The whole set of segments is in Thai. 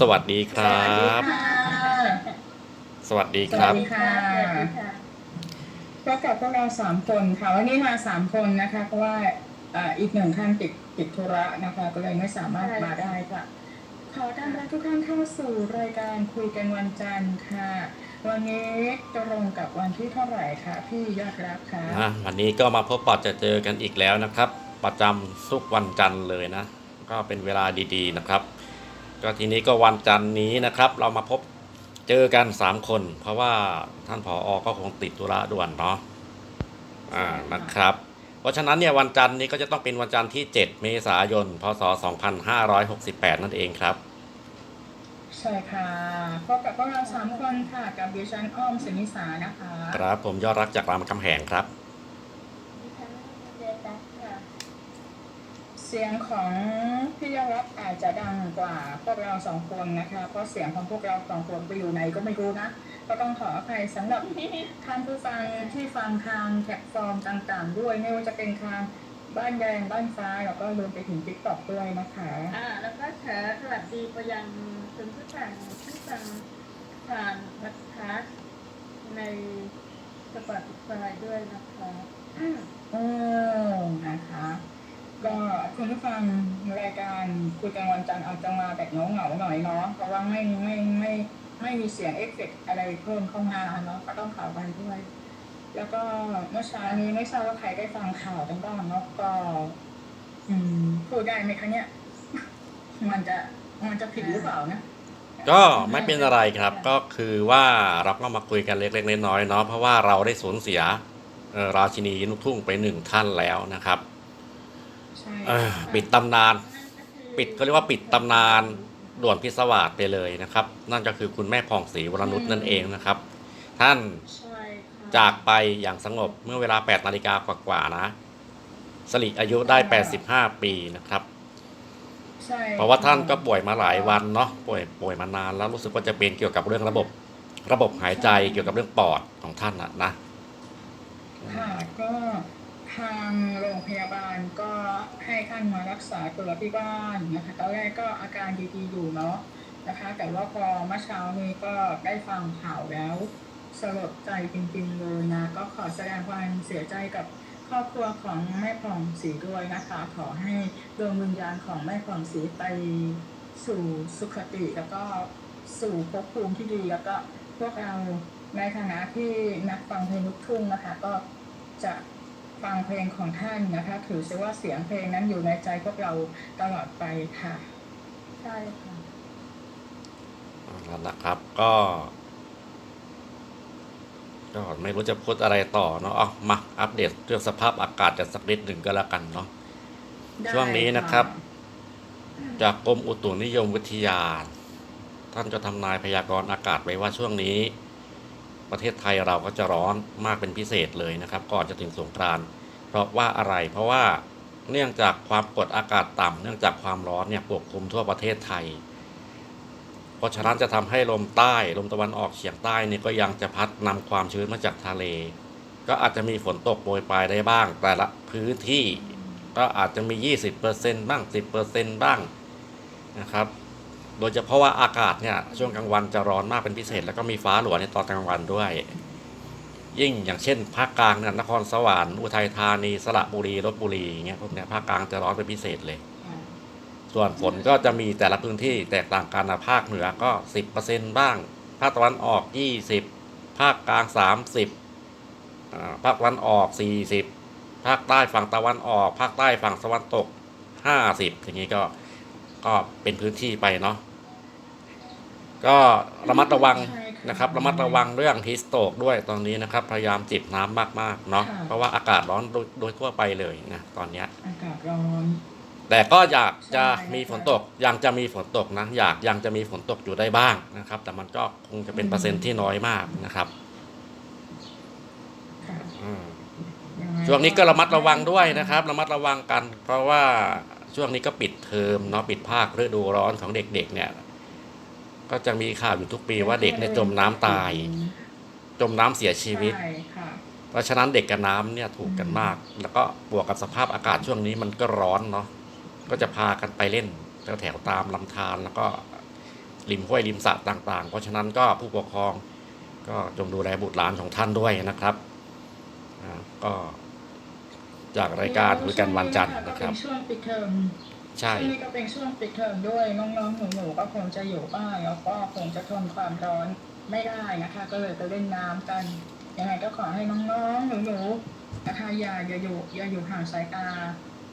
สวัสดีครับ สวัสดีครับ สวัสดีค่ะพบกับพวกเราสามคนค่ะวันนี้มาสามคนนะคะ เพราะว่าเอ่ออีกหนึ่งท่านติดติดธุระนะคะ ก็เลยไม่สามารถมาได้ค่ะ ขอต้อนรับทุกท่านเข้าสู่รายการคุยกันวันจันทร์ค่ะ วันนี้ตรงกับวันที่เท่าไหร่คะพี่ยอดรักคะ อะวันนี้ก็มาพบปะจะเจอกันอีกแล้วนะครับ ประจำทุกวันจันทร์เลยนะ ก็เป็นเวลาดีๆนะครับ ก็ทีนี้ก็วันจันทร์นี้นะครับ เรามาพบเจอกัน3คน เพราะว่าท่านผออก็คงติดธุระด่วนเนาะอ่านะครับ เพราะฉะนั้นเนี่ยวันจันทร์นี้ก็จะต้องเป็นวันจันทร์ที่ 7 เมษายน พศ 2568 นั่นเองครับ ใช่ค่ะพบกับพวกเราสามคนค่ะ กับดิฉันอ้อมสนิสานะคะ ครับผมยอดรักจากรามคำแหงครับ เสียงของพี่ยอดรักอาจจะดังกว่าพวกเราสองคนนะคะ เพราะเสียงของพวกเราสองคนไปอยู่ไหนก็ไม่รู้นะ ก็ต้องขออภัยสำหรับท่านผู้ฟังที่ฟังทางแพลตฟอร์มต่างๆ ด้วยไม่ว่าจะเป็นทางบ้านแดงบ้านฟ้าแล้วก็รวมไปถึงติ๊กต็อกด้วยนะคะ อ่า แล้วก็ขอสวัสดีไปยังคุณผู้ฟังที่ฟังผ่านวัดคาสต์ในสปอติฟายด้วยนะคะอืมโอ้นะคะ ก็คุณผู้ฟังรายการคุยกันวันจันทร์เอาจังมาแบบเงาเหงาๆหน่อยเนาะเพราะว่าไม่ไม่ไม่ไม่มีเสียงเอฟเฟกต์อะไรเพิ่มเข้ามาเนาะก็ต้องข่าวไปด้วย แล้วก็เมื่อเช้านี้ไม่ทราบว่าใครได้ฟังข่าวกันบ้างเนาะก็ อืมพูดได้ไหมคะเนี่ยมันจะมันจะผิดหรือเปล่านะก็ไม่เป็นอะไรครับก็คือว่าเราก็มาคุยกันเล็กๆน้อยๆเนาะเพราะว่าเราได้สูญเสียราชินีลูกทุ่งไปหนึ่งท่านแล้วนะครับ เอ่อปิดตำนาน ปิดก็เรียกว่าปิดตำนานด่วนพิศวาสไปเลยนะครับ นั่นก็คือคุณแม่ผ่องศรีวรนุชนั่นเองนะครับ ท่านใช่ค่ะจากไปอย่างสงบเมื่อเวลา 8 นาฬิกากว่าๆนะ สลิอายุได้ 85 ปีนะครับใช่เพราะว่าท่านก็ป่วยมาหลายวันเนาะป่วยป่วยมานานแล้วรู้สึกว่าจะเป็นเกี่ยวกับเรื่องระบบ ระบบหายใจเกี่ยวกับเรื่องปอดของท่านนะนะค่ะก็ ทางโรงพยาบาลก็ให้ท่านมารักษาตัวที่บ้านนะคะตอนแรกก็อาการดีๆอยู่เนาะนะคะ แต่ว่าพอเมื่อเช้านี้ก็ได้ฟังข่าวแล้วสลดใจจริงๆเลยนะ ก็ขอแสดงความเสียใจกับครอบครัวของแม่ผ่องศรีด้วยนะคะ ขอให้ดวงวิญญาณของแม่ผ่องศรีไปสู่สุคติแล้วก็สู่ภพภูมิที่ดีแล้วก็พวกเราในฐานะที่นักฟังเพลงลูกทุ่งนะคะ ก็จะ ฟังเพลงของท่านนะคะ ถือซะว่าเสียงเพลงนั้นอยู่ในใจพวกเราตลอดไปค่ะ ใช่ค่ะนั่นนะครับก็ก็ไม่รู้จะพูดอะไรต่อเนาะเอามาอัปเดตเรื่องสภาพอากาศกันสักนิดหนึ่งก็แล้วกันเนาะได้ช่วงนี้นะครับ จากกรมอุตุนิยมวิทยา ท่านจะทำนายพยากรณ์อากาศไว้ว่าช่วงนี้ ประเทศไทยเราก็จะร้อนมากเป็นพิเศษเลยนะครับ ก่อนจะถึงสงกรานต์เพราะว่าอะไรเพราะว่าเนื่องจากความกดอากาศต่ำเนื่องจากความร้อนเนี่ยปกคลุมทั่วประเทศไทย เพราะฉะนั้นจะทำให้ลมใต้ลมตะวันออกเฉียงใต้เนี่ยก็ยังจะพัดนำความชื้นมาจากทะเล ก็อาจจะมีฝนตกโปรยปลายได้บ้าง แต่ละพื้นที่ก็อาจจะมี 20%บ้าง 10%บ้างนะครับ โดยเฉพาะว่าอากาศเนี่ยช่วงกลางวันจะร้อนมากเป็นพิเศษ แล้วก็มีฟ้าหลวในตอนกลางวันด้วย ยิ่งอย่างเช่นภาคกลางเนี่ยนครสวรรค์อุทัยธานีสระบุรีลบบุรีอย่างเงี้ยพวกเนี้ยภาคกลางจะร้อนเป็นพิเศษเลยค่ะส่วนฝนก็จะมีแต่ละพื้นที่แตกต่างกันนะภาคเหนือก็ 10%บ้าง ภาคตะวันออก 20 ภาคกลาง 30อ่าภาคตะวันออก 40 ภาคใต้ฝั่งตะวันออก ภาคใต้ฝั่งตะวันตก 50อย่างนี้ก็ ก็เป็นพื้นที่ไปเนาะก็ระมัดระวังใช่ค่ะนะครับ ระมัดระวังเรื่องฮิสโตกด้วยตอนนี้นะครับ พยายามจิบน้ำมากๆเนาะค่ะเพราะว่าอากาศร้อนโดยโดยทั่วไปเลยนะตอนเนี้ยอากาศร้อนแต่ก็อยากจะใช่มีฝนตกยังจะมีฝนตกนะอยากยังจะมีฝนตกอยู่ได้บ้างนะครับ แต่มันก็คงจะเป็นเปอร์เซ็นต์ที่น้อยมากนะครับค่ะอืมยังไงช่วงนี้ก็ระมัดระวังด้วยนะครับ ระมัดระวังกัน เพราะว่า ช่วงนี้ก็ปิดเทอมเนาะปิดภาคฤดูร้อนของเด็กๆเนี่ย ก็จะมีข่าวอยู่ทุกปีว่าเด็กเนี่ยจมน้ำตาย จมน้ำเสียชีวิต ใช่ค่ะ เพราะฉะนั้นเด็กกับน้ำเนี่ยถูกกันมาก แล้วก็บวกกับสภาพอากาศช่วงนี้มันก็ร้อนเนาะก็จะพากันไปเล่นแถวแถวๆตามลำธารแล้วก็ริมห้วยริมสระต่าง ๆ เพราะฉะนั้นก็ผู้ปกครองก็จงดูแลบุตรหลานของท่านด้วยนะครับอ่าก็ จากรายการคุยกันวันจันทร์นะครับก็เป็นช่วงปิดเทอมใช่ช่วงนี้ก็เป็นช่วงปิดเทอมด้วยน้องๆหนูๆก็คงจะอยู่บ้านแล้วก็คงจะทนความร้อนไม่ได้นะคะ ก็เลยไปเล่นน้ำกันยังไงก็ขอให้น้องๆหนูๆนะคะอย่าอย่าอยู่อย่าอยู่ห่างสายตา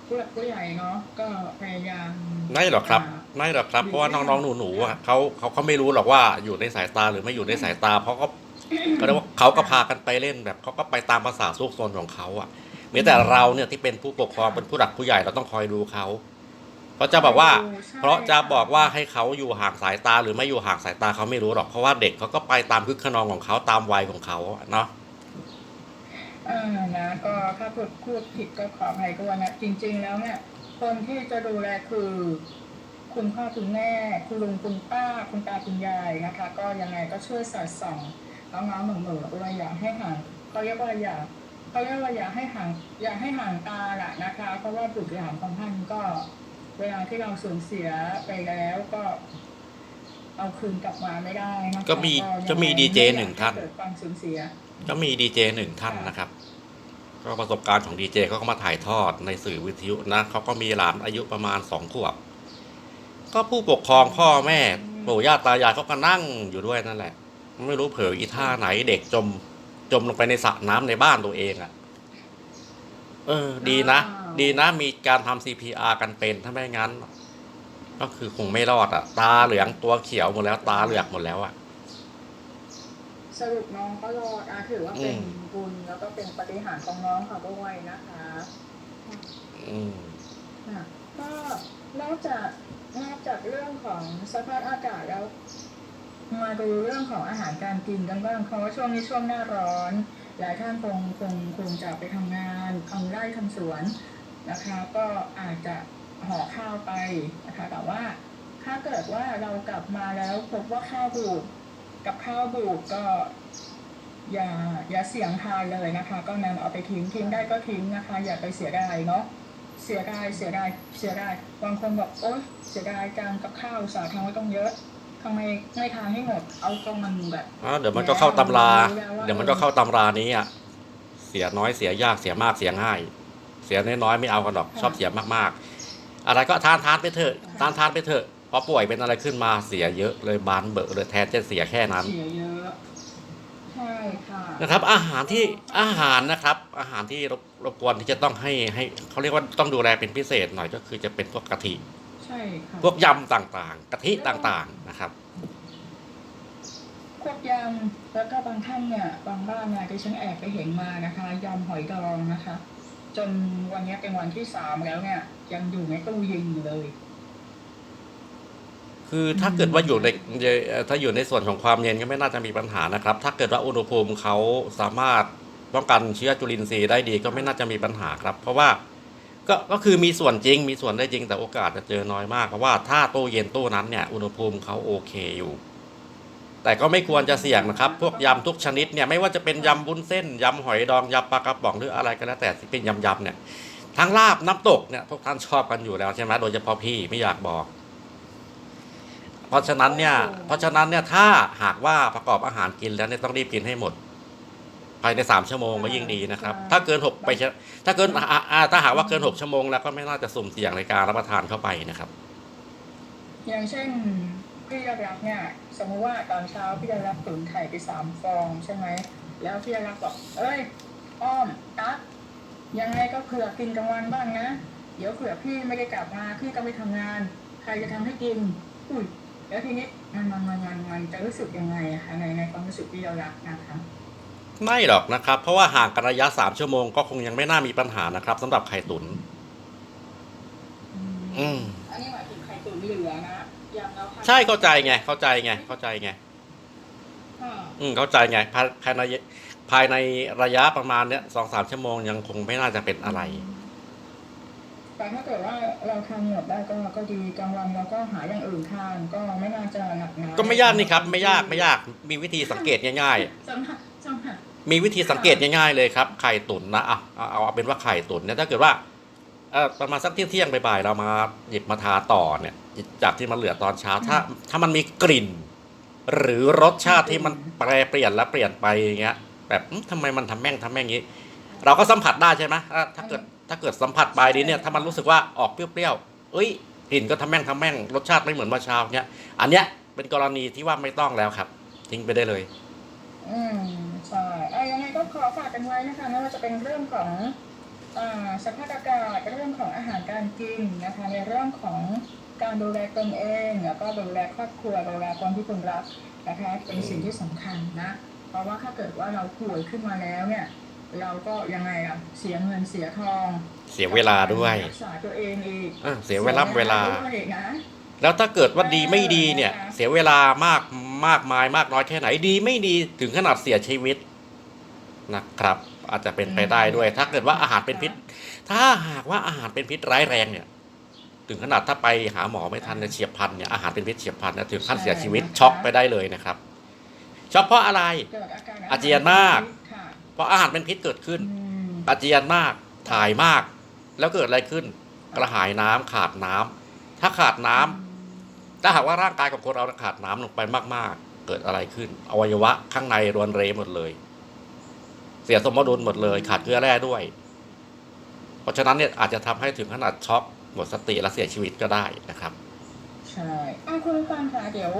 ผู้หลักผู้ใหญ่เนาะก็พยายามไม่หรอกครับาไม่หรอกครับเพราะว่าน้องๆหนูๆอะเขาเขาเขาไม่รู้หรอกว่าอยู่ในสายตาหรือไม่อยู่ในสายตา เพราะก็ก็เรียกว่าเขาก็พากันไปเล่นแบบเขาก็ไปตามภาษาสุกซนของเขาอะ มีแต่เราเนี่ยที่เป็นผู้ปกครองเป็นผู้หลักผู้ใหญ่เราต้องคอยดูเขา เพราะจะบอกว่าใช่เพราะจะบอกว่าให้เขาอยู่ห่างสายตาหรือไม่อยู่ห่างสายตาเขาไม่รู้หรอกเพราะว่าเด็กเขาก็ไปตามคึกขนองของเขาตามวัยของเขาอะเนาะอ่านะก็ถ้าพูดพูดผิดก็ขออภัยก็ว่านะจริง ๆ แล้วเนี่ยคนที่จะดูแลคือ คุณพ่อคุณแม่คุณลุงคุณป้า คุณตาคุณยายนะคะ ก็ยังไงก็ช่วยสอดส่องน้องๆหนูๆด้วยอย่าให้ห่างเขาเรียกว่าอย่า เขาเรียกว่าอย่าให้ห่างอย่าให้ห่างตาละนะคะ เพราะว่าบุตรหลานของท่านก็ เวลาที่เราสูญเสียไปแล้วก็ เอาคืนกลับมาไม่ได้นะคะก็มียังไงก็มีดีเจไอยากหนึ่งท่าน เกิดความสูญเสีย ก็มีดีเจหนึ่งท่านนะครับ ก็ประสบการณ์ของดีเจเขาก็มาถ่ายทอดในสื่อวิทยุนะเขาก็มีหลานอายุประมาณสองขวบ ก็ผู้ปกครองพ่อแม่ปู่ย่าตายายเขาก็นั่งอยู่ด้วยนั่นแหละ ไม่รู้เผลออีท่าไหนเด็กจม จมลงไปในสระน้ำในบ้านตัวเองอะ่ะ เออ ดีนะว้าวดีนะมีการทำ CPR กันเป็นถ้าไม่งั้น ก็คือคงไม่รอดอะ่ะ ตาเหลืองตัวเขียวหมดแล้ว ตาเหลือกหมดแล้วอะสรุปน้องก็รอดอะถือว่าเป็นอืมบุญแล้วก็เป็นปฏิหารย์ของน้องเขาด้วยนะคะอืมค่ะก็นอกจากนอกจากเรื่องของสภาพอากาศแล้ว มาดูเรื่องของอาหารการกินกันบ้างเพราะว่าช่วงนี้ช่วงหน้าร้อนหลายท่านคงคงคงจะไปทำงานทำไร่ทำสวนนะคะ ก็อาจจะห่อข้าวไปนะคะ แต่ว่าถ้าเกิดว่าเรากลับมาแล้วพบว่าข้าวบูดกับข้าวบูดก็อย่าอย่าเสี่ยงทานเลยนะคะ ก็นำเอาไปทิ้งทิ้งได้ก็ทิ้งนะคะ อย่าไปเสียดายเนาะเสียดายเสียดายเสียดายบางคนบอกโอ๊ยเสียดายจานกับข้าวสาทำไว้ต้องเยอะ ทำไมไม่ทานให้หมด เอาตรงมันแบบอ่าเดี๋ยวมันก็เข้าตำราแล้วว่าเดี๋ยวมันก็เข้าตำรานี้อะ เสียน้อยเสียยากเสียมากเสียง่าย เสียน้อยๆไม่เอากันหรอกชอบเสียมากๆ อะไรก็ทานทานไปเถอะทานทานไปเถอะพอป่วยเป็นอะไรขึ้นมาเสียเยอะเลยบานเบอะเลยแทนจะเสียแค่นั้นเสียเยอะใช่ค่ะนะครับ อาหารที่อาหารนะครับ อาหารที่รบรบกวนที่จะต้องให้ให้เขาเรียกว่าต้องดูแลเป็นพิเศษหน่อยก็คือจะเป็นพวกกะทิ ใช่ค่ะพวกยำต่างๆ กะทิต่างๆนะครับ พวกยำแล้วก็บางท่านเนี่ยบางบ้านเนี่ยดิฉันแอบไปเห็นมานะคะยำหอยดองนะคะ จนวันนี้เป็นวันที่สามแล้วเนี่ย ยังอยู่ในตู้เย็นอยู่เลย คือถ้าเกิดว่าอยู่ในเอ่อถ้าอยู่ในส่วนของความเย็นก็ไม่น่าจะมีปัญหานะครับ ถ้าเกิดว่าอุณหภูมิเขาสามารถป้องกันเชื้อจุลินทรีย์ได้ดีก็ไม่น่าจะมีปัญหาครับ เพราะว่า ก็ก็คือมีส่วนจริงมีส่วนได้จริงแต่โอกาสจะเจอน้อยมากเพราะว่าถ้าตู้เย็นตู้นั้นเนี่ยอุณหภูมิเขาโอเคอยู่ แต่ก็ไม่ควรจะเสี่ยงนะครับ พวกยำทุกชนิดเนี่ยไม่ว่าจะเป็นยำบุ้นเส้นยำหอยดองยำปลากระป๋องหรืออะไรก็แล้วแต่ที่เป็นยำยำๆเนี่ยทั้งลาบน้ำตกเนี่ยพวกท่านชอบกันอยู่แล้วใช่ไหมโดยเฉพาะพี่ไม่อยากบอก เพราะฉะนั้นเนี่ยเพราะฉะนั้นเนี่ยถ้าหากว่าประกอบอาหารกินแล้วเนี่ยต้องรีบกินให้หมด ภายในสามชั่วโมงก็ยิ่งดีนะครับ ถ้าเกินหกไปเชถ้าเกินอ่าอ่าถ้าหากว่าเกินหกชั่วโมงแล้วก็ไม่น่าจะสุ่มเสี่ยงในการรับประทานเข้าไปนะครับ อย่างเช่นพี่ยรักเนี่ยสมมติว่าตอนเช้าพี่ยรักตุ๋นไข่ไปสามฟองใช่ไหมแล้วพี่ยรักบอกเอ้ยอ้อมตั๊กยังไงก็เผื่อกินกลางวันบ้างนะ เดี๋ยวเผื่อพี่ไม่ได้กลับมาพี่ต้องไปทำงาน ใครจะทำให้กิน อุ้ยแล้วทีนี้มันมันมันมันมันจะรู้สึกยังไงอะคะในในความรู้สึกพี่ยรักนะคะ ไม่หรอกนะครับ เพราะว่าห่างกันระยะสามชั่วโมงก็คงยังไม่น่ามีปัญหานะครับสำหรับไข่ตุน อืม อันนี้หมายถึงไข่ตุ๋นเหลือนะยำแล้วค่ะใช่เข้าใจไง เข้าใจไง เข้าใจไงค่ะอืมเข้าใจไงภายภายในภายในระยะประมาณเนี้ยสองสามชั่วโมงยังคงไม่น่าจะเป็นอะไร แต่ถ้าเกิดว่าเราทานหมดได้ก็ก็ดีกลางวันเราก็หาอย่างอื่นทานก็ไม่น่าจะหนักหนาก็ไม่ยากนี่ครับ ไม่ยากไม่ยากมีวิธีสังเกตง่าย สำหรับสำหรับๆ มีวิธีสังเกตง่ายๆเลยครับ ไข่ตุ๋นนะอะเอาเอาเป็นว่าไข่ตุ๋นเนี่ยถ้าเกิดว่าเออประมาณสักเที่ยงเที่ยงๆบ่ายๆเรามาหยิบมาทาต่อเนี่ยจากที่มันเหลือตอนเช้าถ้า ถ้ามันมีกลิ่น หรือรสชาติที่มันแปรเปลี่ยนและเปลี่ยนไปอย่างเงี้ย แบบอื้อทำไมมันทำแม่งทำแม่งงี้ เราก็สัมผัสได้ใช่ไหมถ้าเกิดถ้าเกิดสัมผัสปลายนี้เนี่ยถ้ามันรู้สึกว่าออกเปรี้ยวๆเอ้ยกลิ่นก็ทำแม่งทำแม่งรสชาติไม่เหมือนเมื่อเช้าเนี้ยอันเนี้ยเป็นกรณีที่ว่าไม่ต้องแล้วครับ ทิ้งไปได้เลย อื ใช่เอ้ยยังไงก็ขอฝากกันไว้นะคะไม่ว่าจะเป็นเรื่องของอ่าสภาพอากาศเรื่องของอาหารการกินนะคะในเรื่องของการดูแลตนเอง แล้วก็ดูแลครอบครัวดูแลคนที่คุณรักนะคะเป็นสิ่งที่สำคัญนะ เพราะว่าถ้าเกิดว่าเราป่วยขึ้นมาแล้วเนี่ย เราก็ยังไงอะเสียเงินเสียทอง เสียเวลาด้วยรักษาตัวเองอีกเออเสียเวลาเวลาด้วยอีกนะ แล้วถ้าเกิดว่าดีไม่ดีเนี่ยเออเสียเวลามากมากมายมากน้อยแค่ไหนดีไม่ดีถึงขนาดเสียชีวิตนะครับ อาจจะเป็นไปได้ด้วย ถ้าเกิดว่าอาหารเป็นพิษ ถ้าหากว่าอาหารเป็นพิษร้ายแรงเนี่ย ถึงขนาดถ้าไปหาหมอไม่ทันเนี่ยเฉียบพลันเนี่ยอาหารเป็นพิษเฉียบพลันเนี่ยถึงขั้นเสียชีวิตช็อกไปได้เลยนะครับช็อกเพราะอะไรเกิดอาการอาเจียนมากค่ะเพราะอาหารเป็นพิษเกิดขึ้นอืมอาเจียนมากถ่ายมาก แล้วเกิดอะไรขึ้น กระหายน้ำขาดน้ำถ้าขาดน้ำ ถ้าหากว่าร่างกายของคนเราขาดน้ำลงไปมาก ๆ เกิดอะไรขึ้น อวัยวะข้างในรวนเรหมดเลย เสียสมดุลหมดเลย ขาดเกลือแร่ด้วย เพราะฉะนั้นเนี่ยอาจจะทำให้ถึงขนาดช็อกหมดสติและเสียชีวิตก็ได้นะครับ ใช่อะคุณผู้ฟังค่ะเดี๋ยว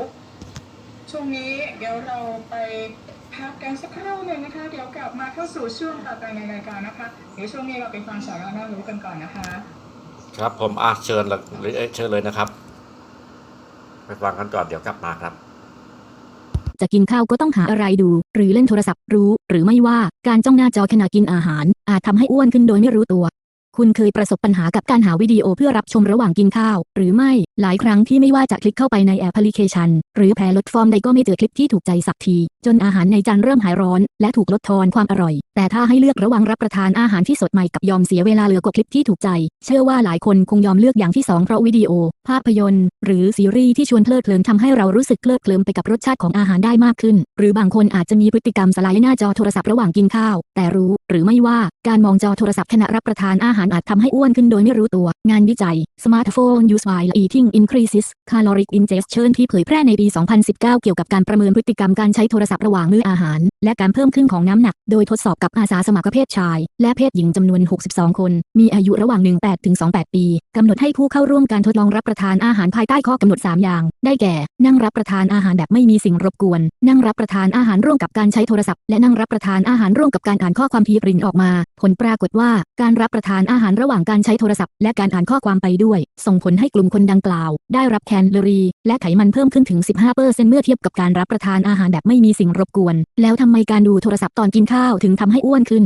ช่วงนี้เดี๋ยวเราไปพักกันสักครู่หนึ่งนะคะ เดี๋ยวกลับมาเข้าสู่ช่วงต่อไปในรายการนะคะเดี๋ยวช่วงนี้เราไปฟังสาระน่ารู้กันก่อนนะคะ ครับผมอะเชิญเลยเอ้ยเชิญเลยนะครับ ไปฟังกันก่อนเดี๋ยวกลับมาครับจะกินข้าวก็ต้องหาอะไรดู หรือเล่นโทรศัพท์รู้ หรือไม่ว่าการจ้องหน้าจอขณะกินอาหาร อาจทำให้อ้วนขึ้นโดยไม่รู้ตัว คุณเคยประสบปัญหากับการหาวิดีโอเพื่อรับชมระหว่างกินข้าว หรือไม่หลายครั้งที่ไม่ว่าจะคลิกเข้าไปในแอปพลิเคชัน หรือแพลตฟอร์มใดก็ไม่เจอคลิปที่ถูกใจสักที จนอาหารในจานเริ่มหายร้อน และถูกลดทอนความอร่อย แต่ถ้าให้เลือกระหว่างรับประทานอาหารที่สดใหม่กับยอมเสียเวลาเหลือกว่าคลิปที่ถูกใจ เชื่อว่าหลายคนคงยอมเลือกอย่างที่สองเพราะวิดีโอ ภาพยนตร์ หรือซีรีส์ที่ชวนเพลิดเพลินทำให้เรารู้สึกเพลิดเพลินไปกับรสชาติของอาหารได้มากขึ้น หรือบางคนอาจจะมีพฤติกรรมสไลด์หน้าจอโทรศัพท์ระหว่างกินข้าว แต่รู้ หรือไม่ว่าการมองจอโทรศัพท์ขณะรับประทานอาหารอาจทำให้อ้วนขึ้นโดยไม่รู้ตัว งานวิจัย Smartphone Use While Eating Increases Caloric Ingestion ที่เผยแพร่ในปี 2019 เกี่ยวกับการประเมินพฤติกรรมการใช้โทรศัพท์ระหว่างมื้ออาหาร และการเพิ่มขึ้นของน้ำหนัก โดยทดสอบกับอาสาสมัครเพศชาย และเพศหญิงจำนวน 62 คน มีอายุระหว่าง 18 ถึง 28 ปีกำหนดให้ผู้เข้าร่วมการทดลองรับประทานอาหารภายใต้ข้อกำหนด 3 อย่าง ได้แก่ นั่งรับประทานอาหารแบบไม่มีสิ่งรบกวน นั่งรับประทานอาหารร่วมกับการใช้โทรศัพท์ และนั่งรับประทานอาหารร่วมกับการอ่านข้อความที่ปริ้นออกมา ผลปรากฏว่าการรับประทานอาหารระหว่างการใช้โทรศัพท์และการอ่านข้อความไปด้วย ส่งผลให้กลุ่มคนดังกล่าว ได้รับแคลอรี่และไขมันเพิ่มขึ้นถึง 15%เมื่อเทียบกับการรับประทานอาหารแบบไม่มีสิ่งรบกวน แล้วทำไมการดูโทรศัพท์ตอนกินข้าวถึงทำให้อ้วนขึ้น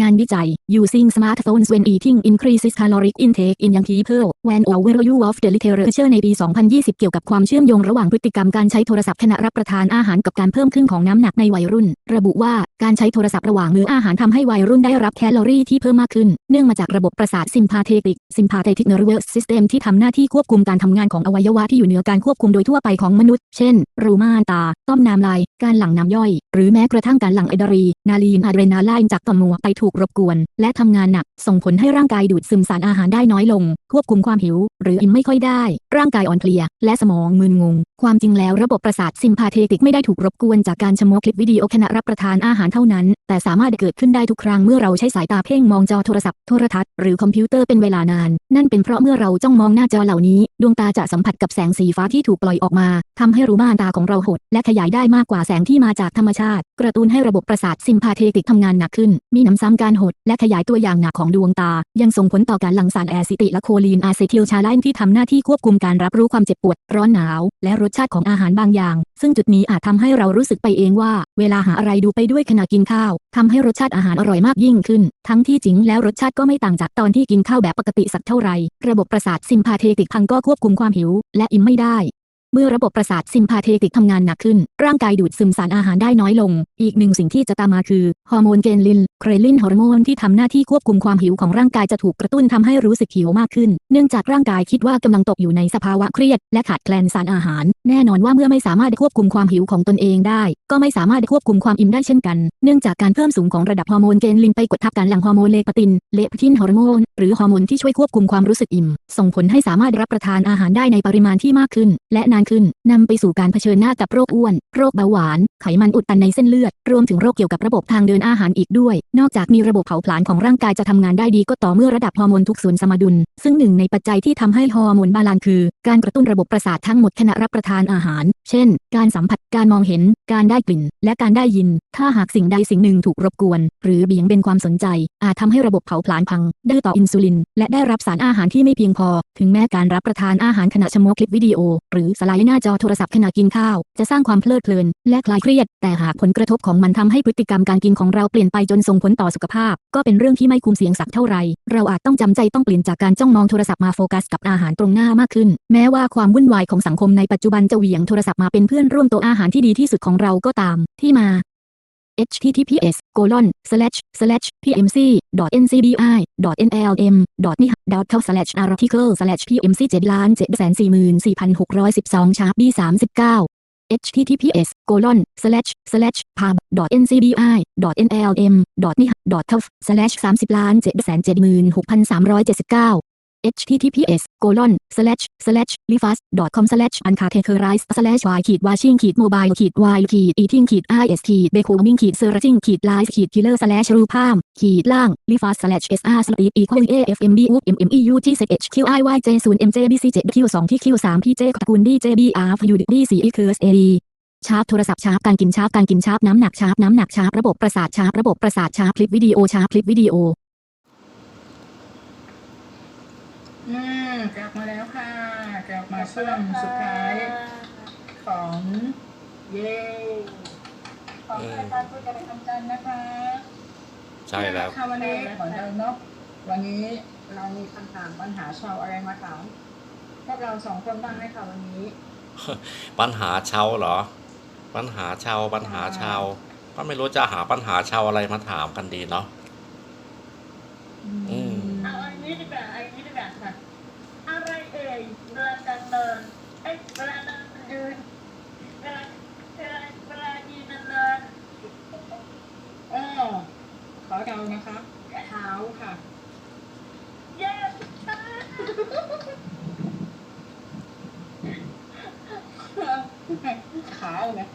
งานวิจัย using smartphones when eating increases caloric intake in young people when overview of the literature ในปี 2020 เกี่ยวกับความเชื่อมโยงระหว่างพฤติกรรมการใช้โทรศัพท์ขณะรับประทานอาหารกับการเพิ่มขึ้นของน้ำหนักในวัยรุ่น ระบุว่าการใช้โทรศัพท์ระหว่างมื้ออาหารทำให้วัยรุ่นได้รับแคลอรี่ที่เพิ่มมากขึ้น เนื่องมาจากระบบประสาท sympathetic sympathetic nervous system ที่ทำหน้าที่ควบคุมการทำงานของอวัยวะที่อยู่เหนือการควบคุมโดยทั่วไปของมนุษย์ เช่น รูม่านตา ต้อมน้ำลาย การหลั่งน้ำย่อย หรือแม้กระทั่งการหลั่งอะดรีนาลีนอะดรีนาไลน์จากต่อมมัวไปถูกรบกวน และทำงานหนัก ส่งผลให้ร่างกายดูดซึมสารอาหารได้น้อยลง ควบคุมความหิว หรืออิ่มไม่ค่อยได้ ร่างกายอ่อนเพลีย และสมองมึนงง ความจริงแล้วระบบประสาทซิมพาเทติกไม่ได้ถูกรบกวนจากการชมคลิปวิดีโอขณะรับประทานอาหารเท่านั้น แต่สามารถเกิดขึ้นได้ทุกครั้งเมื่อเราใช้สายตาเพ่งมองจอโทรศัพท์โทรทัศน์หรือคอมพิวเตอร์เป็นเวลานาน นั่นเป็นเพราะเมื่อเราจ้องมองหน้าจอเหล่านี้ ดวงตาจะสัมผัสกับแสงสีฟ้าที่ถูกปล่อยออกมาทำให้รูม่านตาของเราหด และขยายได้มากกว่าแสงที่มาจากธรรมชาติ กระตุ้นให้ระบบประสาทซิมพาเทติกทำงานหนักขึ้น มีน้ำซ้ำการหดและขยายตัวอย่างหนักของดวงตา ยังส่งผลต่อการหลั่งสารแอซิติและโคลีนอะเซทิลชาไลน์ที่ทำหน้าที่ควบคุมการรับรู้ความเจ็บปวด ร้อนหนาว และรสชาติของอาหารบางอย่าง ซึ่งจุดนี้อาจทำให้เรารู้สึกไปเองว่า เวลาหาอะไรดูไปด้วยขณะกินข้าวทำให้รสชาติอาหารอร่อยมากยิ่งขึ้น ทั้งที่จริงแล้วรสชาติก็ไม่ต่างจากตอนที่กินข้าวแบบปกติสักเท่าไหร่ระบบประสาทซิมพาเทติกพังก็ควบคุมความหิว และอิ่มไม่ได้ เมื่อระบบประสาทซิมพาเทติกทำงานหนักขึ้น ร่างกายดูดซึมสารอาหารได้น้อยลง อีกหนึ่งสิ่งที่จะตามมาคือ ฮอร์โมนเกนลิน เครลินฮอร์โมนที่ทำหน้าที่ควบคุมความหิวของร่างกายจะถูกกระตุ้นทำให้รู้สึกหิวมากขึ้น เนื่องจากร่างกายคิดว่ากำลังตกอยู่ในสภาวะเครียดและขาดแคลนสารอาหารแน่นอนว่าเมื่อไม่สามารถควบคุมความหิวของตนเองได้ ก็ไม่สามารถควบคุมความอิ่มได้เช่นกัน เนื่องจากการเพิ่มสูงของระดับฮอร์โมนเกนลินไปกดทับการหลั่งฮอร์โมนเลปติน เลปทินฮอร์โมน หรือฮอร์โมนที่ช่วยควบคุมความรู้สึกอิ่ม ส่งผลให้สามารถรับประทานอาหารได้ในปริมาณที่มากขึ้น และนานขึ้น นำไปสู่การเผชิญหน้ากับโรคอ้วน โรคเบาหวาน ไขมันอุดตันในเส้นเลือด รวมถึงโรคเกี่ยวกับระบบทางเดินอาหารอีกด้วย นอกจากมีระบบเผาผลาญของร่างกายจะทำงานได้ดีก็ต่อเมื่อระดับฮอร์โมนทุกส่วนสมดุล ซึ่งหนึ่งในปัจจัยที่ทำให้ฮอร์โมนบาลานซ์คือ การกระตุ้นระบบประสาททั้งหมดขณะรับประทานทานอาหารเช่น การสัมผัส การมองเห็น การได้กลิ่น และการได้ยิน ถ้าหากสิ่งใดสิ่งหนึ่งถูกรบกวน หรือเบี่ยงเบนความสนใจ อาจทำให้ระบบเผาผลาญพัง ดื้อต่ออินซูลิน และได้รับสารอาหารที่ไม่เพียงพอ ถึงแม้การรับประทานอาหารขณะชมคลิปวิดีโอ หรือสไลด์หน้าจอโทรศัพท์ขณะกินข้าว จะสร้างความเพลิดเพลิน และคลายเครียด แต่หากผลกระทบของมันทำให้พฤติกรรมการกินของเราเปลี่ยนไปจนส่งผลต่อสุขภาพ ก็เป็นเรื่องที่ไม่คุ้มเสียงสักเท่าไหร่เราอาจต้องจำใจต้องเปลี่ยนจากการจ้องมองโทรศัพท์มาโฟกัสกับอาหารตรงหน้ามากขึ้น แม้ว่าความวุ่นวายของสังคมในปัจจุบันจะเหวี่ยงโทรศัพท์มาเป็นเพื่อนร่วมโต๊ะอาหารที่ดีที่สุดของเราก็ตาม ที่มา https colon slash slash pmc ncbi nlm n i h dot co slash article slash pmc 7 7 4 4 6 1 2ชาร์บ3 9 https colon slash slash pub ncbi nlm n i h dot co slash 3 0 7 7 6 3 7 9 https colon slash slash lifas com slash uncategorized slash y ขีด washing ขีด mobile ขีด y ขีด eating ขีด is ขีด becoming ขีด searching ขีด live ขีด killer slash รูปภาพขีดล่าง lifas slash sr sleep equal afmb up mmeu t h q i y j 0 mj bc 7 q 2 t q 3 pj ตระกูล djb r u d d 4 equals a ชาร์ปโทรศัพท์ชาร์ปการกินชาร์ปการกินชาร์ปน้ำหนักชาร์ปน้ำหนักชาร์ประบบประสาทชาร์ประบบประสาทชาร์ปคลิปวิดีโอชาร์ปคลิปวิดีโอ อืมกลับมาแล้วค่ะ กลับมาช่วงสุดท้ายของเย่ของรายการคุยกันในทำกันนะคะใช่แล้วค่ะวันนี้เหมือนเดิมเนาะวันนี้เรามีคำถามปัญหาชาวอะไรมาถามพวกเราสองคนบ้างไหมคะวันนี้ ปัญหาชาวเหรอ ปัญหาชาวปัญหาชาวก็ไม่รู้จะหาปัญหาชาวอะไรมาถามกันดีเนาะอืม เอาอันนี้ดีกว่าอันนี้ดีกว่าค่ะ อะไรเอ่ยเวลาการเดินเอ้ยเวลาเดินยืนเวลาเวลาเวลายืนเดิน เออขอ เรานะคะเท้าค่ะเย้ขาเลยนะ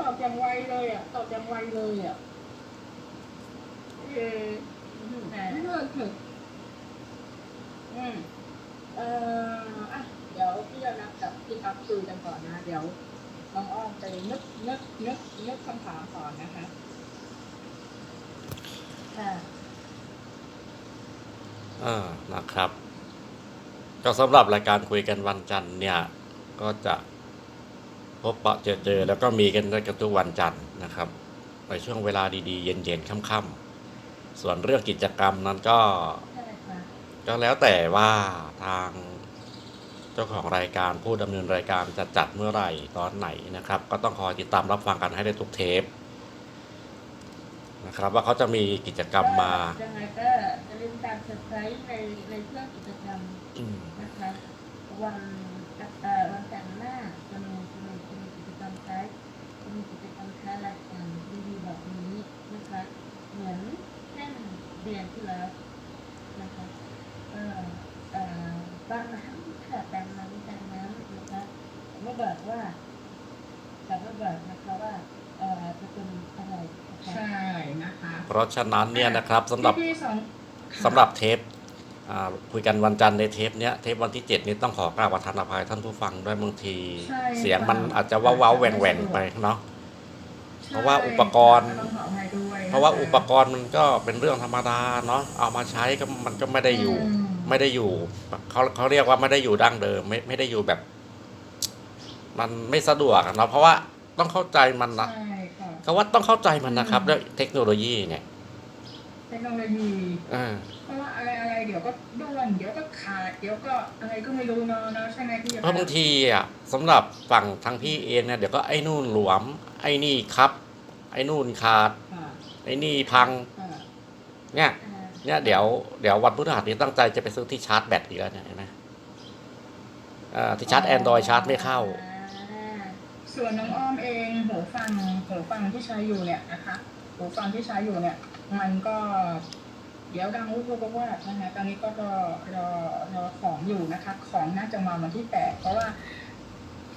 ตอบอย่างไวเลยอะ ตอบอย่างไวเลยอะเออแต่เลิกเถอะอืมเอ่ออะ เดี๋ยวพี่จะนับกับพี่ครับคุยกันก่อนนะ เดี๋ยวน้องอ้อมไปนึกนึกนึกนึกคำถามก่อนนะคะ อ่านะครับ ก็สำหรับรายการคุยกันวันจันทร์เนี่ย ก็จะพบปะเจอเจอแล้วก็มีกันได้กันทุกวันจันทร์นะครับในช่วงเวลาดีๆ เย็นๆค่ำๆส่วนเรื่องกิจกรรมนั้นก็ใช่ค่ะก็แล้วแต่ว่าทางเจ้าของรายการผู้ดำเนินรายการจะจัดเมื่อไหร่ตอนไหนนะครับ ก็ต้องคอยติดตามรับฟังกันให้ได้ทุกเทป นะครับ ว่าเขาจะมีกิจกรรมมายังไงก็จะลืมตามเซอร์ไพรส์ในในเรื่องกิจกรรมนะคะวันวันจันทร์หน้าจะมีจะมีจะมีกิจกรรมคล้ายจะมีกิจกรรมคล้ายรายการดีๆแบบนี้นะคะเหมือนเช่นเดือนที่แล้วนะคะเอ่อเอ่อบางน้ำค่ะบางน้ำบางน้ำนะคะไม่บอกว่าแต่ไม่บอกนะคะว่าเอ่อจะเป็นอะไร ใช่นะคะเพราะฉะนั้นเนี่ยนะครับสำหรับพี่ๆสองสำหรับเทปอ่าคุยกันวันจันทร์ในเทปเนี้ยเทปวันที่เจ็ดนี้ต้องขอกราบประทานอภัยท่านผู้ฟังด้วยบางที ใช่เสียงมันค่ะอาจจะว้าวๆแหว่งแหว่งๆไปเนาะเพราะว่าอุปกรณ์ ต้องขออภัยด้วยนคเพราะว่าอุปกรณ์มันก็เป็นเรื่องธรรมดาเนาะเอามาใช้ก็มันก็ไม่ได้อยู่ ม ไม่ได้อยู่เขาเขาเรียกว่าไม่ได้อยู่ดั้งเดิมไม่ไม่ได้อยู่แบบ มันไม่สะดวกอะเนาะเพราะว่าต้องเข้าใจมันนะใช่ ค่ะเขาว่าต้องเข้าใจมันนะครับอืมด้วยเทคโนโลยีเนี่ยเทคโนโลยีอ่าเพราะว่าอะไรอะไรเดี๋ยวก็ด้วนเดี๋ยวก็ขาดเดี๋ยวก็อะไรก็ไม่รู้เนาะเนาะใช่ไหมพี่เพราะบางทีอะสำหรับฝั่งทางพี่เองเนี่ยเดี๋ยวก็ไอ้นู่นหลวม ไอ้นี่ครับ ไอ้นู่นขาดค่ะไอ้นี่พังค่ะเนี่ยอ่าเนี่ยเดี๋ยวเดี๋ยววันพฤหัสนี้ตั้งใจจะไปซื้อที่ชาร์จแบตอีกแล้วเนี่ยเห็นไหมเอ่าที่ชาร์จ Android ชาร์จไม่เข้า ส่วนน้องอ้อมเองหูฟังหูฟังที่ใช้อยู่เนี่ยนะคะหูฟังที่ใช้อยู่เนี่ย มันก็เดี๋ยวดังวุ้บวุ้บว่านะคะตอนนี้ก็รอรอรอของอยู่นะคะ ของน่าจะมาวันที่แปดเพราะว่า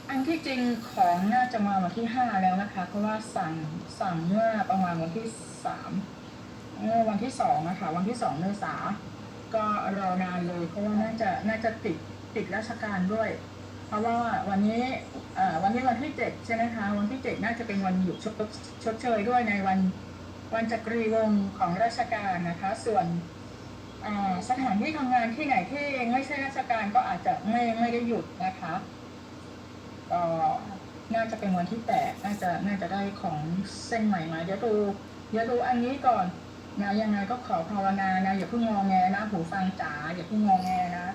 อันที่จริงของน่าจะมาวันที่ห้าแล้วนะคะ เพราะว่าสั่งสั่งเมื่อประมาณวันที่สามเมื่อวันที่สองนะคะวันที่สองเมษาก็รอนานเลยเพราะว่าน่าจะน่าจะติดติดราชการด้วย เพราะว่าวันนี้ วันนี้วันที่เจ็ดใช่ไหมคะ วันที่เจ็ดน่าจะเป็นวันหยุดชดชดเชยด้วยในวันวันจักรีวงศ์ของราชการนะคะ ส่วนอ่าสถานที่ทำงานที่ไหนที่ไม่ใช่ราชการก็อาจจะไม่ไม่ได้หยุดนะคะก็น่าจะเป็นวันที่แปดน่าจะน่าจะได้ของเส้นใหม่มาเดี๋ยวดูเดี๋ยวดูอันนี้ก่อนนะยังไงก็ขอภาวนานะอย่าเพิ่งงอแงนะหูฟังจ๋าอย่าเพิ่งงอแงนะ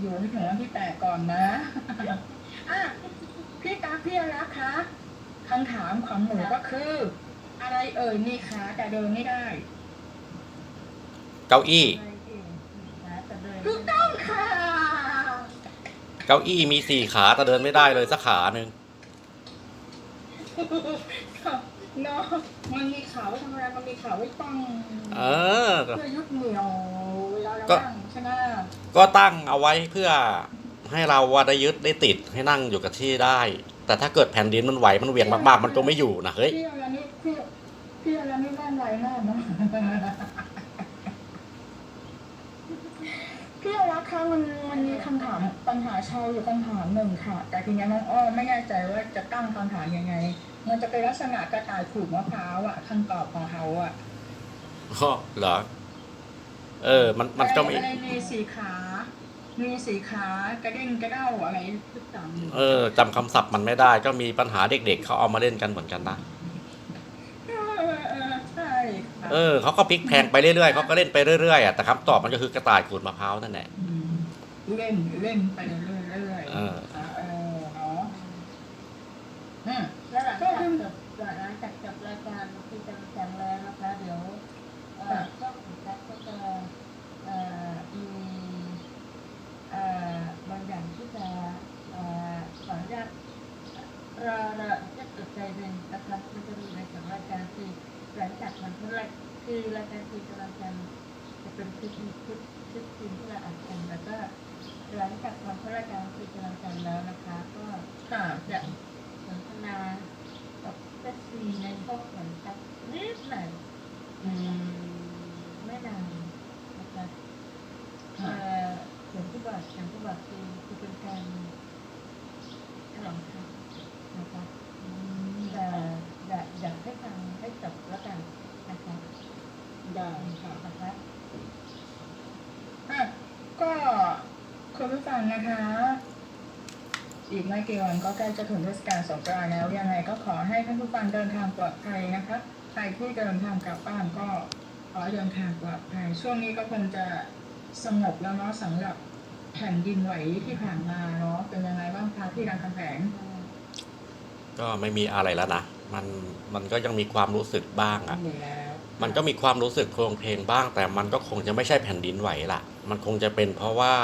อยู่ให้ถึงวันที่แปดก่อนนะอะ พี่ตาพี่อารักษ์คะคำถามของหนูก็คือ อะไรเอ่ยมีขาแต่เดินไม่ได้เก้าอี้ ถูกต้องค่ะเก้าอี้มีสี่ขาแต่เดินไม่ได้เลยสักขาหนึ่งเนาะมันมีขาไว้ทำอะไรมันมีขาไว้ตั้งเออ เพื่อยึดเหนี่ยวเวลาเราก็ นั่งใช่ไหม ก็ตั้งเอาไว้เพื่อ ให้เราว่าได้ยึดได้ติดให้นั่งอยู่กับที่ได้ แต่ถ้าเกิดแผ่นดินมันไหวมันเหวี่ยงมากๆ มันก็ไม่อยู่นะเฮ้ยพี่อะไรนี่พี่พี่อะไรนี่แม่นไรมากเนาะพี่อารักษ์คะมันมันมีคำถามปัญหาชาวอยู่คำถามหนึ่งค่ะ แต่ทีนี้น้องอ้อมไม่แน่ใจว่าจะตั้งคำถามยังไง มันจะเป็นลักษณะกระต่ายขูดมะพร้าวอะคำตอบของเขาอะก็เหรอ เออ มันมันก็ไม่อะไรมีสีขา มีสีขากระเด้งกระเด้าอะไรทุกอย่างเออจำคำศัพท์มันไม่ได้ ก็มีปัญหาเด็ก ๆเขาเอามาเล่นกันเหมือนกันนะเออเออใช่ค่ะเออเขาก็พลิกแพลงไปเรื่อยๆเขาก็เล่นไปเรื่อยๆอะแต่คำตอบมันก็คือกระต่ายขูดมะพร้าวนั่นแหละ มเล่นเล่นไปเรื่อยๆเออะเออเนาะอืม แล้วหลังจากจบหลังจากจบรายการที่จะแข่งแล้วนะคะ เดี๋ยวเอ่อช่องของกัสก็จะเอ่อมีเอ่อบางอย่างที่จะเอ่อขออนุญาตรอรอจะตดใจหนึ่งนะคะมันจะมีในสองรายการคือหลังจากมันเท่าไรกคือรายการทีกำลังกันจะเป็นคลิปคลิปคลิปทีมที่เราอัดกันแล้วก็หลังจากความเท่ารายการทีกำลังกันแล้วนะคะ ก็ ค่ะ จะสนทนากับเซ็ซีในพวกของสักนิดหน่อย อืม ไม่นานนะคะเอ่ออย่างที่บอกอย่างที่บอกคือคือเป็นการฉลองค่ะนะคะแต่อยากอยากให้ฟังให้จบแล้วกันนะคะ ได้ค่ะ นะคะ อะก็ คุณผู้ฟังนะคะ อีกไม่กี่วันก็ใกล้จะถึงเทศกาลสงกรานต์แล้ว ยังไงก็ขอให้ท่านผู้ฟังเดินทางปลอดภัยนะคะ ใครที่เดินทางกลับบ้านก็ขอให้เดินทางปลอดภัย ช่วงนี้ก็คงจะสงบแล้วเนาะสำหรับแผ่นดินไหวที่ผ่านมาเนาะเป็นยังไงบ้างคะที่รามคำแหงก็ไม่มีอะไรแล้วนะ มันมันก็ยังมีความรู้สึกบ้างอะอยู่แล้ว มันก็มีความรู้สึกโครงเพลงบ้าง แต่มันก็คงจะไม่ใช่แผ่นดินไหวละมันคงจะเป็นเพราะว่า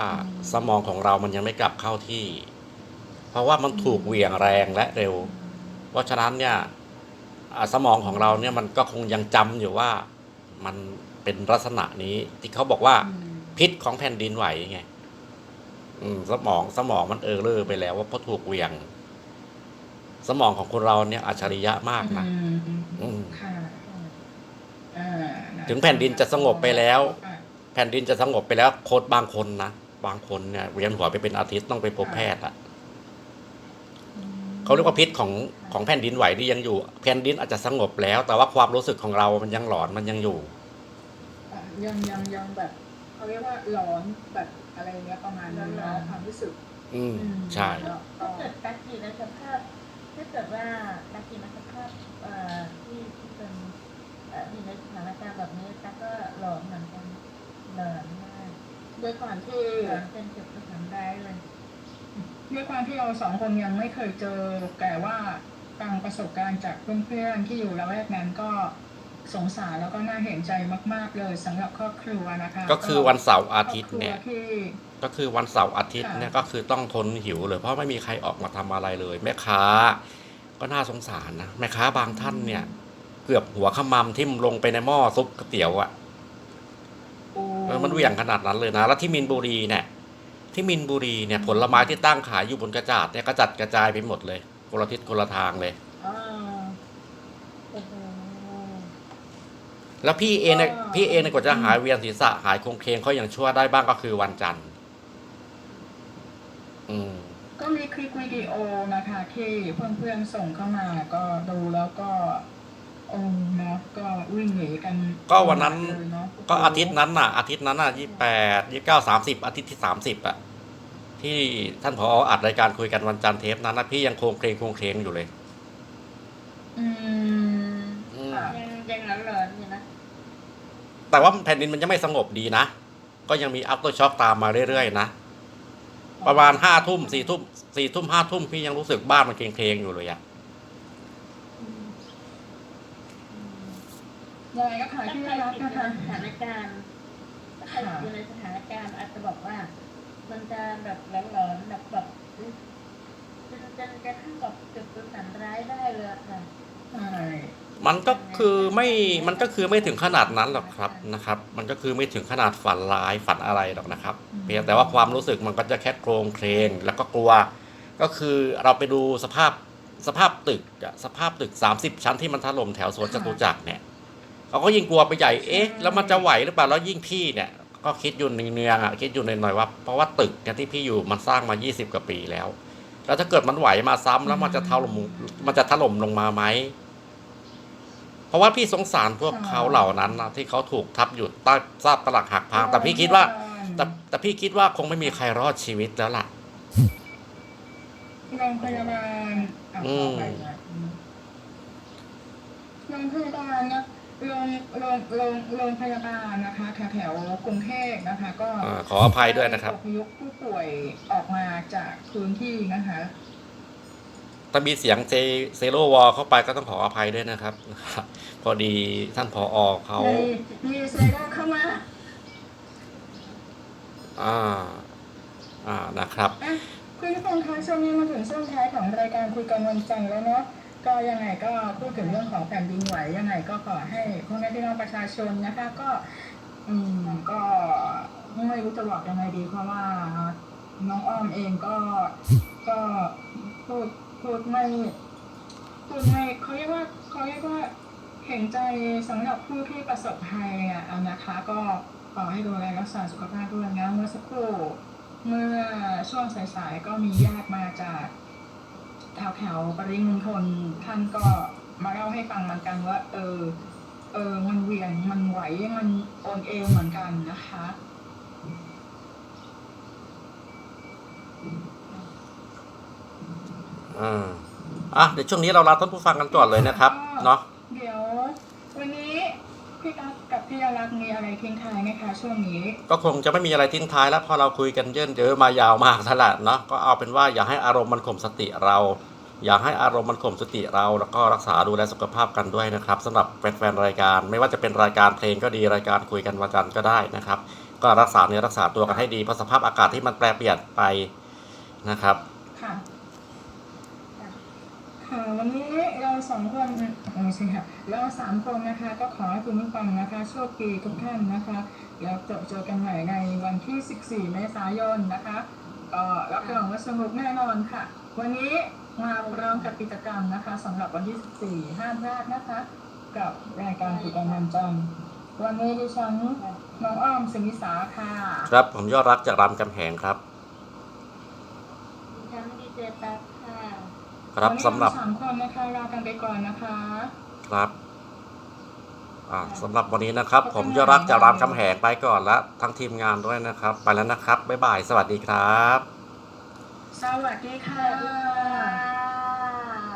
สมองของเรามันยังไม่กลับเข้าที่ เพราะว่ามันถูกเหวี่ยงแรงและเร็ว เพราะฉะนั้นเนี่ยอ่าสมองของเราเนี่ยมันก็คงยังจำอยู่ว่ามันเป็นลักษณะนี้ที่เขาบอกว่าอืมพิษของแผ่นดินไหวไงอืมสมองสมองมันเออเลอร์ไปแล้วว่าเพราะถูกเหวี่ยง สมองของคนเราเนี่ยอัจฉริยะมากนะอืมอืมค่ะอ่านะ ถึงแผ่นดินจะสงบไปแล้วค่ะแผ่นดินจะสงบไปแล้วโคตรบางคนนะบางคนเนี่ยเวียนหัวไปเป็นอาทิตย์ต้องไปพบแพทย์อะเขาเรียกว่าพิษของของแผ่นดินไหวที่ยังอยู่ แผ่นดินอาจจะสงบแล้ว แต่ว่าความรู้สึกของเรามันยังหลอนมันยังอยู่อะยังยังยังแบบเขาเรียกว่าร้อนแบบอะไรเงี้ยประมาณนั้นเนาะความรู้สึก อืมอืมใช่แล้วก็ถ้าเกิดการขี่ในสภาพถ้าเกิดว่าการขี่ในสภาพเอ่อที่ที่เป็นเอ่ออยู่ในสถานการณ์แบบนี้ตั๊กก็หลอนเหมือนกันหลอนมากด้วยความที่หลอนจนเกือบจะทำได้เลย ด้วยความที่เราสองคนยังไม่เคยเจอ แต่ว่าฟังประสบการณ์จากเพื่อนๆที่อยู่ละแวกนั้นก็สงสารแล้วก็น่าเห็นใจมาก ๆ เลยสำหรับครอบครัวนะคะ ก็คือวันเสาร์อาทิตย์เนี่ยครอบครัวที่ก็คือวันเสาร์อาทิตย์ค่ะเนี่ยก็คือต้องทนหิวเลยเพราะไม่มีใครออกมาทำอะไรเลย แม่ค้า ก็น่าสงสารนะแม่ค้าบางท่านเนี่ย เกือบหัวขมำทิ่มลงไปในหม้อซุปก๋วยเตี๋ยวอะโอ้เออมันเหวี่ยงขนาดนั้นเลยนะ แล้วที่มินบุรีเนี่ยที่มินบุรีเนี่ยผลไม้ที่ตั้งขายอยู่บนกระจาดเนี่ยกระจัดกระจายไปหมดเลยคนละทิศคนละทางเลยอ่าโอ้โหแล้วพี่เองเนี่ยก็พี่เองเนี่ยกว่าจะหายเวียนศีรษะหายโครงเคงเขายังชั่วได้บ้างก็คือวันจันทร์อืมก็มีคลิปวิดีโอนะคะที่เพื่อนๆส่งเข้ามาก็ดูแล้วก็ โอ้เนาะก็วิ่งหนีกันก็วันนั้น เลยเนาะก็อาทิตย์นั้นน่ะ อาทิตย์นั้นน่ะยี่แปดยี่เก้าสามสิบอาทิตย์ที่สามสิบอะที่ท่านผออัดรายการคุยกันวันจันทร์เทปนั้นนะพี่ยังโครงเครงโครงเครงอยู่เลย อืมอืม ค่ะยังยังหลอนๆอยู่นะแต่ว่าแผ่นดินมันยังไม่สงบดีนะ ก็ยังมีอั t เตอร์ช็อคตามมาเรื่อยๆนะ ประมาณห้าทุ่มสี่ทุ่มสี่ทุ่มห้าทุ่มพี่ยังรู้สึกบ้านมันเครงๆอยู่เลยอะ อืมอืม ยังไงก็ขายถ้าที่ใครรักติดนะอยู่คะในสถานการณ์ถ้าใครอยู่ในสถานการณ์อาจจะบอกว่า มันจะแบบหลอนๆแบบแบบจนจนกระทั่งแบบเกิดเป็นฝันร้ายได้เลยอะค่ะใช่มันก็คือไม่ มันก็คือไม่ถึงขนาดนั้นหรอกครับนะครับ มันก็คือไม่ถึงขนาดฝันร้ายฝันอะไรหรอกนะครับ เพียงแต่ว่าความรู้สึกมันก็จะแค่โครงเครงแล้วก็กลัว ก็คือเราไปดูสภาพสภาพตึกอะสภาพตึก 30 ชั้นที่มันถล่มแถวสวนจตุจักรเนี่ย เขาก็ยิ่งกลัวไปใหญ่เอ๊ะแล้วมันจะไหวหรือเปล่าแล้วยิ่งพี่เนี่ยก็คิดอยู่เนืองๆอะคิดอยู่หน่อยๆว่าเพราะว่าตึกเนี่ยที่พี่อยู่มันสร้างมา 20 กว่าปีแล้ว แล้วถ้าเกิดมันไหวมาซ้ำแล้วมันจะถล่มมันจะถล่มลงมาไหมเพราะว่าพี่สงสารพวกเขาเหล่านั้นนะที่เขาถูกทับอยู่ใต้ซากปลักหักพัง แต่พี่คิดว่า แต่แต่พี่คิดว่าคงไม่มีใครรอดชีวิตแล้วล่ะโรงพยาบาลอะอืมขอไปนะอืมโรงพยาบาลนะ โรงโรงโรงโรงพยาบาลนะคะแถวแถวๆกรุงเทพนะคะ ก็อ่าขออภัยด้วยนะครับ อพยพผู้ป่วยออกมาจากพื้นที่นะคะ ถ้ามีเสียงเซเซโรวอลเข้าไปก็ต้องขออภัยด้วยนะครับ พอดีท่านผออเขามีมีไซเดอร์เข้ามาอ่าอ่านะครับ อะคุณผู้ชมคะช่วงนี้มาถึงช่วงท้ายของรายการคุยกันวันจันทร์แล้วเนาะ ก็ยังไงก็พูดถึงเรื่องของแผ่นดินไหวยังไงก็ขอให้พ่อแม่พี่น้องประชาชนนะคะก็ อืมก็ไม่รู้จะบอกยังไงดี เพราะว่าน้องอ้อมเองก็ก็พูดพูดไม่พูดไม่เขาเรียกว่าเขาเรียกว่าเห็นใจสำหรับผู้ที่ประสบภัยอะนะคะ ก็ขอให้ดูแลรักษาสุขภาพด้วยนะเมื่อสักครู่เมื่อช่วงสายๆก็มีญาติมาจาก แถวแถวๆปริมณฑลท่านก็มาเล่าให้ฟังเหมือนกันว่า เออ เออ มันเหวียงมันไหวมันโอนเอวเหมือนกันนะคะอ่าอะเดี๋ยวช่วงนี้เราลาท่านผู้ฟังกันก่อนเลยนะครับ เนาะเดี๋ยว วันนี้พี่กัฟกับ พี่ยารักมีอะไรทิ้งท้ายไหมคะช่วงนี้ ก็คงจะไม่มีอะไรทิ้งท้ายแล้วเพอเราคุยกันเยินเยอะมายาวมากทั้งแหละเนาะก็เอาเป็นว่าอย่าให้อารมณ์มันข่มสติเรา อย่าให้อารมณ์มันข่มสติเรา แล้วก็รักษาดูแลสุขภาพกันด้วยนะครับสำหรับแฟนๆรายการ ไม่ว่าจะเป็นรายการเพลงก็ดีรายการคุยกันวันจันทร์ก็ได้นะครับ ก็รักษาเนื้อรักษาตัวกันให้ดีเพราะสภาพอากาศที่มันแปรเปลี่ยนไปนะครับค่ะ ค่ะวันนี้เราสองคนไม่ใช่ค่ะเราสามคนนะคะ ก็ขอให้คุณผู้ฟังนะคะโชคดีทุกท่านนะคะแล้วเจอเจอกันใหม่ในวันที่ 14 เมษายนนะคะก็รับรองว่าสนุกแน่นอนค่ะ วันนี้มาพร้อมกับกิจกรรมนะคะสำหรับวันที่ 14 ห้ามพลาดนะคะ กับรายการคุยกันวันจันทร์วันนี้ดิฉันน้องอ้อมสิมิสาค่ะ ครับผมยอดรักจากรามคำแหงครับดิฉันดีเจตั๊กค่ะ ครับวันนี้สำหรับเาสามคนนะคะลากันไปก่อนนะคะครับอ่าสำหรับวันนี้นะครับ ผมยอดรักจากรามคำแหงไปก่อนและทั้งทีมงานด้วยนะครับ ไปแล้วนะครับ บ๊ายบาย สวัสดีครับ สวัสดีค่ะสวัสดีค่ะ